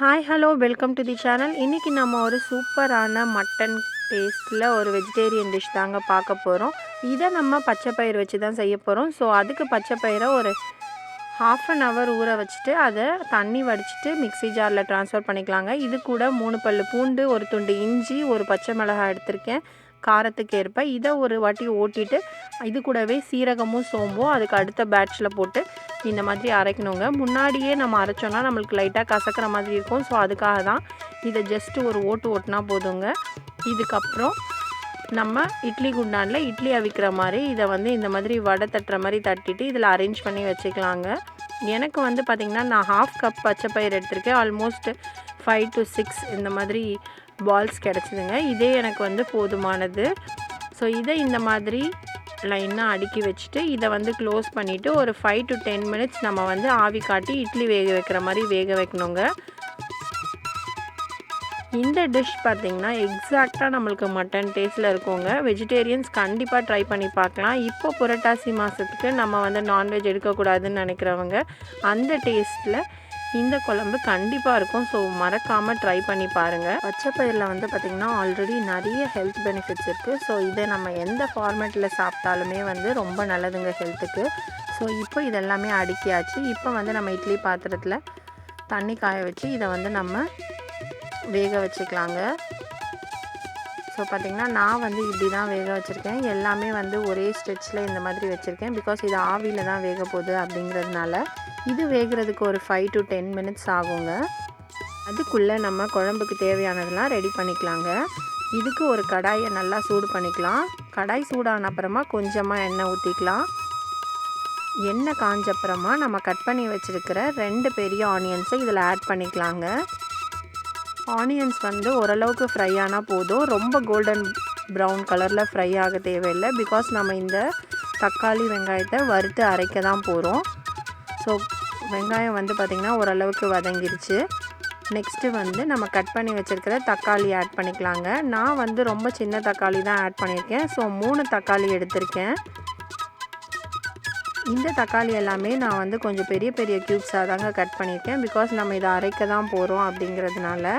Hi hello welcome to the channel இன்றைக்கி நம்ம ஒரு சூப்பரான மட்டன் டேஸ்ட்டில் ஒரு வெஜிடேரியன் டிஷ் தாங்க பார்க்க போகிறோம் இதை நம்ம பச்சை பயிர் வச்சு தான் செய்ய போகிறோம் ஸோ அதுக்கு பச்சை பயிரை ஒரு ஹாஃப் அன் ஹவர் ஊற வச்சுட்டு அதை தண்ணி வடிச்சிட்டு மிக்ஸி ஜாரில் ட்ரான்ஸ்ஃபர் பண்ணிக்கலாங்க. இது கூட மூணு பல் பூண்டு ஒரு துண்டு இஞ்சி ஒரு பச்சை மிளகாய் எடுத்திருக்கேன். காரத்துக்கு ஏற்ப இதை ஒரு வாட்டி ஓட்டிட்டு இது கூடவே சீரகமும் சோம்பும் அதுக்கு அடுத்த பேட்ச்சில் போட்டு இந்த மாதிரி அரைக்கணுங்க. முன்னாடியே நம்ம அரைச்சோன்னா நம்மளுக்கு லைட்டாக கசக்கிற மாதிரி இருக்கும். ஸோ அதுக்காக தான் இதை ஜஸ்ட்டு ஒரு ஓட்டு ஓட்டுனா போதுங்க. இதுக்கப்புறம் நம்ம இட்லி குண்டானில் இட்லி அவிக்கிற மாதிரி இதை வந்து இந்த மாதிரி வடை தட்டுற மாதிரி தட்டிட்டு இதில் அரேஞ்ச் பண்ணி வச்சுக்கலாங்க. எனக்கு வந்து பார்த்திங்கன்னா நான் ஹாஃப் கப் பச்சை பயிர் எடுத்திருக்கேன். ஆல்மோஸ்ட் ஃபைவ் டு சிக்ஸ் இந்த மாதிரி பால்ஸ் கிடச்சிதுங்க. இதே எனக்கு வந்து போதுமானது. ஸோ இதை இந்த மாதிரி லைனாக அடுக்கி வச்சுட்டு இதை வந்து க்ளோஸ் பண்ணிவிட்டு ஒரு ஃபைவ் டு டென் மினிட்ஸ் நம்ம வந்து ஆவி காட்டி இட்லி வேக வைக்கிற மாதிரி வேக வைக்கணுங்க. இந்த டிஷ் பார்த்திங்கன்னா எக்ஸாக்டாக நம்மளுக்கு மட்டன் டேஸ்ட்டில் இருக்குங்க. வெஜிடேரியன்ஸ் கண்டிப்பாக ட்ரை பண்ணி பார்க்கலாம். இப்போ புரட்டாசி மாதத்துக்கு நம்ம வந்து நான்வெஜ் எடுக்கக்கூடாதுன்னு நினைக்கிறவங்க அந்த டேஸ்ட்டில் இந்த குழம்பு கண்டிப்பாக இருக்கும். ஸோ மறக்காமல் ட்ரை பண்ணி பாருங்கள் பச்சை பயிரில் வந்து பார்த்திங்கன்னா ஆல்ரெடி நிறைய ஹெல்த் பெனிஃபிட்ஸ் இருக்குது ஸோ இதை நம்ம எந்த ஃபார்மேட்டில் சாப்பிட்டாலுமே வந்து ரொம்ப நல்லதுங்க ஹெல்த்துக்கு ஸோ இப்போ இதெல்லாமே அடுக்கியாச்சு. இப்போ வந்து நம்ம இட்லி பாத்திரத்தில் தண்ணி காய வச்சு இதை வந்து நம்ம வேக வச்சுக்கலாங்க. ஸோ பார்த்திங்கன்னா நான் வந்து இப்படி தான் வேக வச்சுருக்கேன். எல்லாமே வந்து ஒரே ஸ்டெச்சில் இந்த மாதிரி வச்சுருக்கேன். பிகாஸ் இது ஆவியில் தான் வேக போகுது அப்படிங்கிறதுனால இது வேகிறதுக்கு ஒரு ஃபைவ் டு டென் மினிட்ஸ் ஆகுங்க. அதுக்குள்ளே நம்ம குழம்புக்கு தேவையானதெல்லாம் ரெடி பண்ணிக்கலாங்க. இதுக்கு ஒரு கடாயை நல்லா சூடு பண்ணிக்கலாம். கடாய் சூடான அப்புறமா கொஞ்சமாக எண்ணெய் ஊற்றிக்கலாம் எண்ணெய் காஞ்ச அப்புறமா நம்ம கட் பண்ணி வச்சுருக்கிற ரெண்டு பெரிய ஆனியன்ஸை இதில் ஆட் பண்ணிக்கலாங்க. ஆனியன்ஸ் வந்து ஓரளவுக்கு ஃப்ரை ஆனால் போதும். ரொம்ப கோல்டன் ப்ரௌன் கலரில் ஃப்ரை ஆக தேவையில்லை. பிகாஸ் நம்ம இந்த தக்காளி வெங்காயத்தை வறுத்து அரைக்க தான் போகிறோம் ஸோ வெங்காயம் வந்து பார்த்திங்கன்னா ஓரளவுக்கு வதங்கிருச்சு. நெக்ஸ்ட்டு வந்து நம்ம கட் பண்ணி வச்சுருக்கிற தக்காளி ஆட் பண்ணிக்கலாங்க. நான் வந்து ரொம்ப சின்ன தக்காளி தான் ஆட் பண்ணியிருக்கேன். ஸோ மூணு தக்காளி எடுத்திருக்கேன். இந்த தக்காளி எல்லாமே நான் வந்து கொஞ்சம் பெரிய பெரிய க்யூப்ஸாக தாங்க கட் பண்ணியிருக்கேன். பிகாஸ் நம்ம இதை அரைக்க தான் போகிறோம் அப்படிங்கிறதுனால.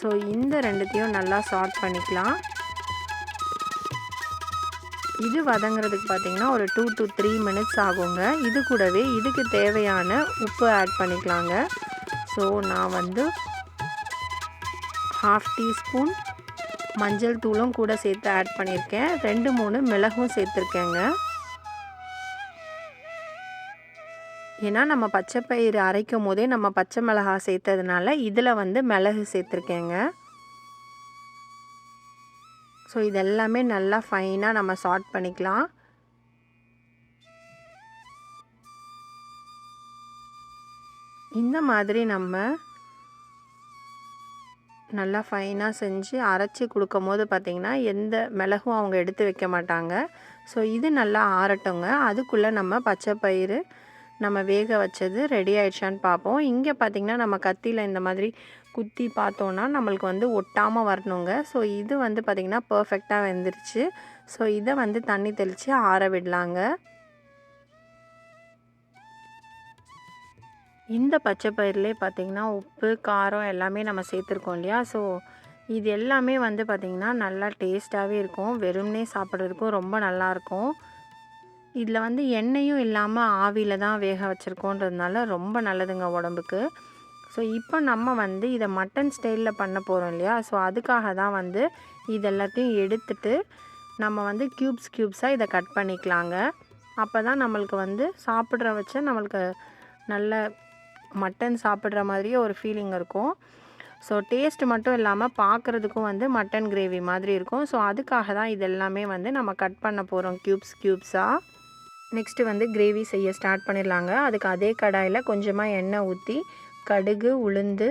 ஸோ இந்த ரெண்டுத்தையும் நல்லா சார்ட் பண்ணிக்கலாம். இது வதங்குறதுக்கு பார்த்திங்கன்னா ஒரு டூ டு த்ரீ மினிட்ஸ் ஆகுங்க. இது கூடவே இதுக்கு தேவையான உப்பு ஆட் பண்ணிக்கலாங்க. ஸோ நான் வந்து ஹாஃப் டீஸ்பூன் மஞ்சள் தூளும் கூட சேர்த்து ஆட் பண்ணியிருக்கேன். ரெண்டு மூணு மிளகும் சேர்த்துருக்கேங்க. ஏன்னா நம்ம பச்சை பயிர் அரைக்கும் போதே நம்ம பச்சை மிளகா சேர்த்ததுனால இதில் வந்து மிளகு சேர்த்துருக்கேங்க. ஸோ இதெல்லாமே நல்லா ஃபைனாக நம்ம சார்ட் பண்ணிக்கலாம். இந்த மாதிரி நம்ம நல்லா ஃபைனாக செஞ்சு அரைச்சி கொடுக்கும் போது பார்த்திங்கன்னா எந்த மிளகும் அவங்க எடுத்து வைக்க மாட்டாங்க. ஸோ இது நல்லா ஆறட்டுங்க. அதுக்குள்ளே நம்ம பச்சை பயிறு நம்ம வேக வச்சது ரெடி ஆயிடுச்சான்னு பார்ப்போம். இங்கே பார்த்திங்கன்னா நம்ம கத்தியில் இந்த மாதிரி குத்தி பார்த்தோன்னா நம்மளுக்கு வந்து ஒட்டாமல் வரணுங்க. ஸோ இது வந்து பார்த்திங்கன்னா பர்ஃபெக்டாக வெந்துருச்சு. ஸோ இதை வந்து தண்ணி தெளித்து ஆற விடலாங்க. இந்த பச்சை பயிர்லேயே பார்த்திங்கன்னா உப்பு காரம் எல்லாமே நம்ம சேர்த்துருக்கோம் இல்லையா? ஸோ இது எல்லாமே வந்து பார்த்திங்கன்னா நல்லா டேஸ்ட்டாகவே இருக்கும். வெறும்னே சாப்பிட்றதுக்கும் ரொம்ப நல்லாயிருக்கும் இதில் வந்து எண்ணெயும் இல்லாமல் ஆவியில் தான் வேக வச்சுருக்கோன்றதுனால ரொம்ப நல்லதுங்க உடம்புக்கு. ஸோ இப்போ நம்ம வந்து இதை மட்டன் ஸ்டைலில் பண்ண போகிறோம் இல்லையா? ஸோ அதுக்காக தான் வந்து இது எல்லாத்தையும் எடுத்துட்டு நம்ம வந்து க்யூப்ஸ் க்யூப்ஸாக இதை கட் பண்ணிக்கலாங்க. அப்போ தான் நம்மளுக்கு வந்து சாப்பிட்ற வச்ச நம்மளுக்கு நல்ல மட்டன் சாப்பிட்ற மாதிரியே ஒரு ஃபீலிங் இருக்கும். ஸோ டேஸ்ட் மட்டும் இல்லாமல் பார்க்குறதுக்கும் வந்து மட்டன் கிரேவி மாதிரி இருக்கும். ஸோ அதுக்காக தான் இது எல்லாமே வந்து நம்ம கட் பண்ண போகிறோம் க்யூப்ஸ் க்யூப்ஸாக நெக்ஸ்ட்டு வந்து கிரேவி செய்ய ஸ்டார்ட் பண்ணிடலாங்க. அதுக்கு அதே கடாயில் கொஞ்சமாக எண்ணெய் ஊற்றி கடுகு உளுந்து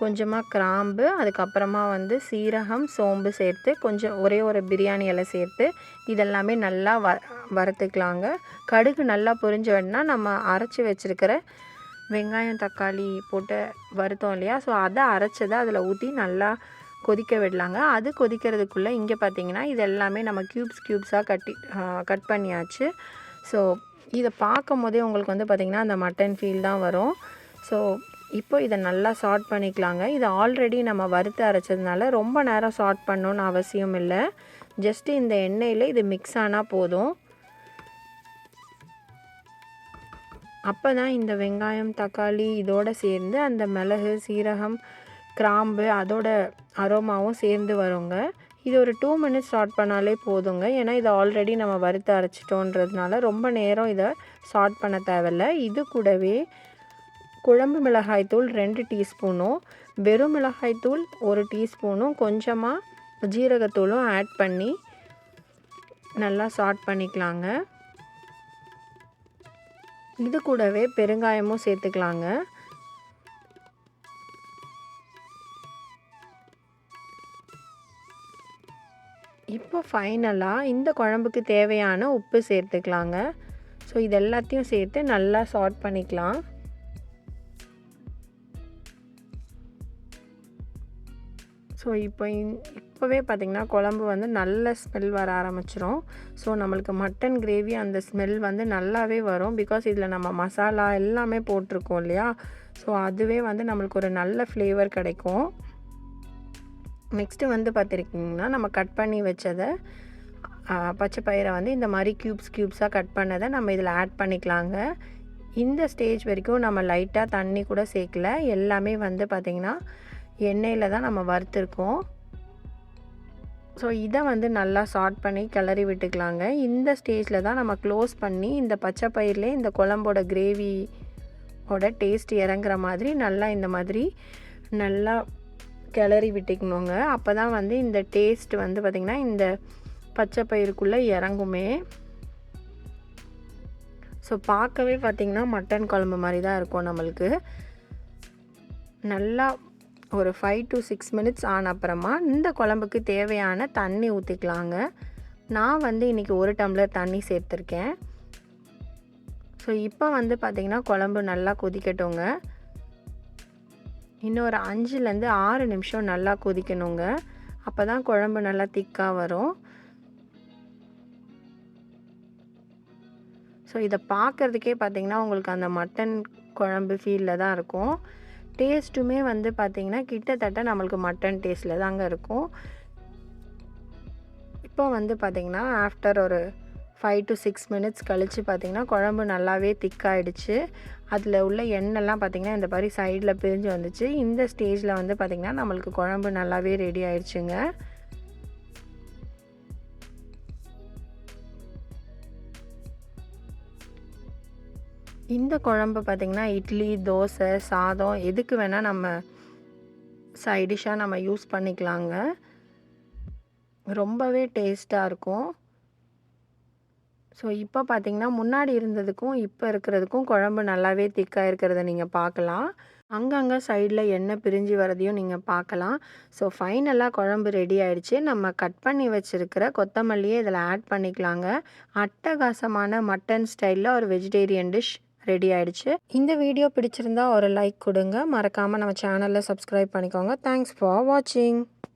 கொஞ்சமாக கிராம்பு அதுக்கப்புறமா வந்து சீரகம் சோம்பு சேர்த்து கொஞ்சம் ஒரே ஒரு பிரியாணி இலை சேர்த்து இதெல்லாமே நல்லா வ வறுத்துக்கலாங்க. கடுகு நல்லா பொரிஞ்ச வேணுன்னா நம்ம அரைச்சி வச்சுருக்கிற வெங்காயம் தக்காளி போட்டு வறுத்தோம் இல்லையா? ஸோ அதை அரைச்சதை அதில் ஊற்றி நல்லா கொதிக்க விடலாங்க. அது கொதிக்கிறதுக்குள்ளே இங்கே பார்த்தீங்கன்னா இது எல்லாமே நம்ம க்யூப்ஸ் க்யூப்ஸாக கட்டி கட் பண்ணியாச்சு. ஸோ இதை பார்க்கும் போதே உங்களுக்கு வந்து பார்த்திங்கன்னா அந்த மட்டன் ஃபீல் தான் வரும். ஸோ இப்போ இதை நல்லா சார்ட் பண்ணிக்கலாங்க. இது ஆல்ரெடி நம்ம வறுத்து அரைச்சதுனால ரொம்ப நேரம் சார்ட் பண்ணணுன்னு அவசியம் இல்லை. ஜஸ்ட்டு இந்த எண்ணெயில் இது மிக்ஸ் ஆனால் போதும். அப்போ தான் இந்த வெங்காயம் தக்காளி இதோடு சேர்ந்து அந்த மிளகு சீரகம் கிராம்பு அதோட அரோமாவும் சேர்ந்து வருங்க. இது ஒரு டூ மினிட்ஸ் ஸ்டார்ட் பண்ணாலே போதுங்க. ஏன்னா இதை ஆல்ரெடி நம்ம வறுத்து அரைச்சிட்டோன்றதுனால ரொம்ப நேரம் இதை ஸ்டார்ட் பண்ண தேவையில்ல. இது கூடவே குழம்பு மிளகாய்த்தூள் ரெண்டு டீஸ்பூனும் வெறும் மிளகாய்த்தூள் ஒரு டீஸ்பூனும் கொஞ்சமாக ஜீரகத்தூளும் ஆட் பண்ணி நல்லா ஸ்டார்ட் பண்ணிக்கலாங்க. இது கூடவே பெருங்காயமும் சேர்த்துக்கலாங்க. இப்போ ஃபைனலாக இந்த குழம்புக்கு தேவையான உப்பு சேர்த்துக்கலாங்க. ஸோ இது எல்லாத்தையும் சேர்த்து நல்லா சார்ட் பண்ணிக்கலாம். ஸோ இப்போ இப்போவே பார்த்திங்கன்னா குழம்பு வந்து நல்ல ஸ்மெல் வர ஆரம்பிச்சிரும். ஸோ நம்மளுக்கு மட்டன் கிரேவி அந்த ஸ்மெல் வந்து நல்லாவே வரும் பிகாஸ் இதில் நம்ம மசாலா எல்லாமே போட்டிருக்கோம் இல்லையா? ஸோ அதுவே வந்து நம்மளுக்கு ஒரு நல்ல ஃப்ளேவர் கிடைக்கும். நெக்ஸ்ட்டு வந்து பார்த்துருக்கிங்கன்னா நம்ம கட் பண்ணி வச்சதை பச்சை பயிரை வந்து இந்த மாதிரி க்யூப்ஸ் க்யூப்ஸாக கட் பண்ணதை நம்ம இதில் ஆட் பண்ணிக்கலாங்க. இந்த ஸ்டேஜ் வரைக்கும் நம்ம லைட்டாக தண்ணி கூட சேர்க்கல. எல்லாமே வந்து பார்த்திங்கன்னா எண்ணெயில் தான் நம்ம வறுத்துருக்கோம். ஸோ இதை வந்து நல்லா சார்ட் பண்ணி கிளறி விட்டுக்கலாங்க. இந்த ஸ்டேஜில் தான் நம்ம க்ளோஸ் பண்ணி இந்த பச்சை பயிர்லேயே இந்த குழம்போட கிரேவியோட டேஸ்ட் இறங்குற மாதிரி நல்லா இந்த மாதிரி நல்லா கிளறி விட்டுக்கணுங்க. அப்போ தான் வந்து இந்த டேஸ்ட் வந்து பார்த்திங்கன்னா இந்த பச்சை பயிருக்குள்ளே இறங்குமே. ஸோ பார்க்கவே பார்த்திங்கன்னா மட்டன் குழம்பு மாதிரி தான் இருக்கும் நம்மளுக்கு. நல்லா ஒரு ஃபைவ் டு சிக்ஸ் மினிட்ஸ் ஆன அப்புறமா இந்த குழம்புக்கு தேவையான தண்ணி ஊற்றிக்கலாங்க நான் வந்து இன்றைக்கி ஒரு டம்ளர் தண்ணி சேர்த்துருக்கேன். ஸோ இப்போ வந்து பார்த்திங்கன்னா குழம்பு நல்லா கொதிக்கட்டுங்க. இன்னும் ஒரு அஞ்சுலேருந்து ஆறு நிமிஷம் நல்லா கொதிக்கணுங்க. அப்போ தான் குழம்பு நல்லா திக்காக வரும். ஸோ இதை பார்க்குறதுக்கே பார்த்திங்கன்னா உங்களுக்கு அந்த மட்டன் குழம்பு ஃபீலில் தான் இருக்கும். டேஸ்ட்டுமே வந்து பார்த்திங்கன்னா கிட்டத்தட்ட நம்மளுக்கு மட்டன் டேஸ்ட்டில் தாங்க இருக்கும். இப்போ வந்து பார்த்திங்கன்னா ஆஃப்டர் ஒரு ஃபைவ் டு சிக்ஸ் மினிட்ஸ் கழித்து பார்த்திங்கன்னா குழம்பு நல்லாவே திக்காயிடுச்சு அதில் உள்ள எண்ணெய்லாம் பார்த்திங்கன்னா இந்த மாதிரி சைடில் பிரிஞ்சு வந்துச்சு. இந்த ஸ்டேஜில் வந்து பார்த்திங்கன்னா நம்மளுக்கு குழம்பு நல்லாவே ரெடி ஆயிடுச்சுங்க. இந்த குழம்பு பார்த்திங்கன்னா இட்லி தோசை சாதம் எதுக்கு வேணால் நம்ம சைடிஷாக நம்ம யூஸ் பண்ணிக்கலாங்க. ரொம்பவே டேஸ்ட்டாக இருக்கும். ஸோ இப்போ பார்த்திங்கன்னா முன்னாடி இருந்ததுக்கும் இப்போ இருக்கிறதுக்கும் குழம்பு நல்லாவே திக்காக இருக்கிறத நீங்கள் பார்க்கலாம் அங்கங்கே சைடில் எண்ணெய் பிரிஞ்சு வரதையும் நீங்கள் பார்க்கலாம் ஸோ ஃபைனலாக குழம்பு ரெடி ஆயிடுச்சு. நம்ம கட் பண்ணி வச்சுருக்கிற கொத்தமல்லியே இதில் ஆட் பண்ணிக்கலாங்க. அட்டகாசமான மட்டன் ஸ்டைலில் ஒரு வெஜிடேரியன் டிஷ் ரெடி ஆயிடுச்சு. இந்த வீடியோ பிடிச்சிருந்தா ஒரு லைக் கொடுங்க. மறக்காமல் நம்ம சேனலில் சப்ஸ்கிரைப் பண்ணிக்கோங்க. தேங்க்ஸ் ஃபார் வாட்சிங்